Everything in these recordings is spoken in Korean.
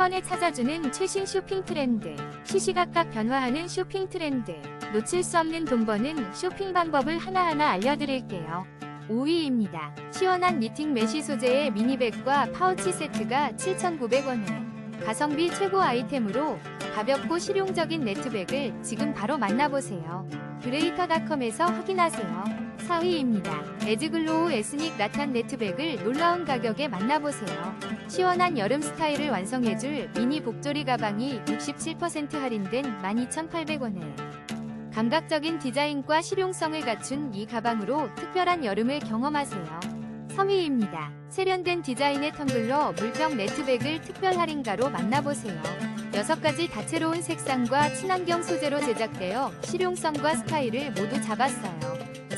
번에 찾아주는 최신 쇼핑 트렌드. 시시각각 변화하는 쇼핑 트렌드. 놓칠 수 없는 돈 버는 쇼핑 방법을 하나하나 알려드릴게요. 5위입니다. 시원한 니팅 메쉬 소재의 미니백과 파우치 세트가 7,900원에 가성비 최고 아이템으로 가볍고 실용적인 네트백을 지금 바로 만나보세요. 그레이터닷컴에서 확인하세요. 4위입니다. 에즈글로우 에스닉 나탄 네트백을 놀라운 가격에 만나보세요. 시원한 여름 스타일을 완성해줄 미니 복조리 가방이 67% 할인된 12,800원에 감각적인 디자인과 실용성을 갖춘 이 가방으로 특별한 여름을 경험하세요. 3위입니다. 세련된 디자인의 텀블러 물병 네트백을 특별 할인가로 만나보세요. 6가지 다채로운 색상과 친환경 소재로 제작되어 실용성과 스타일을 모두 잡았어요.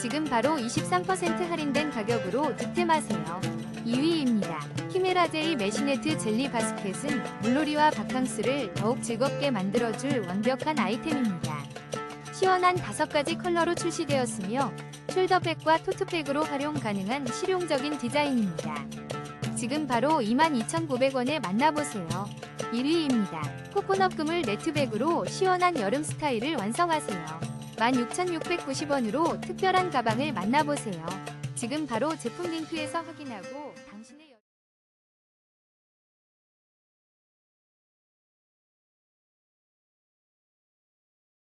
지금 바로 23% 할인된 가격으로 득템하세요. 2위입니다. 키메라 제이 메시네트 젤리 바스켓은 물놀이와 바캉스를 더욱 즐겁게 만들어줄 완벽한 아이템입니다. 시원한 5가지 컬러로 출시되었으며 숄더백과 토트백으로 활용 가능한 실용적인 디자인입니다. 지금 바로 22,900원에 만나보세요. 1위입니다. 코코넛 그물 네트백으로 시원한 여름 스타일을 완성하세요. 16,690원으로 특별한 가방을 만나보세요. 지금 바로 제품 링크에서 확인하고 당신의 여-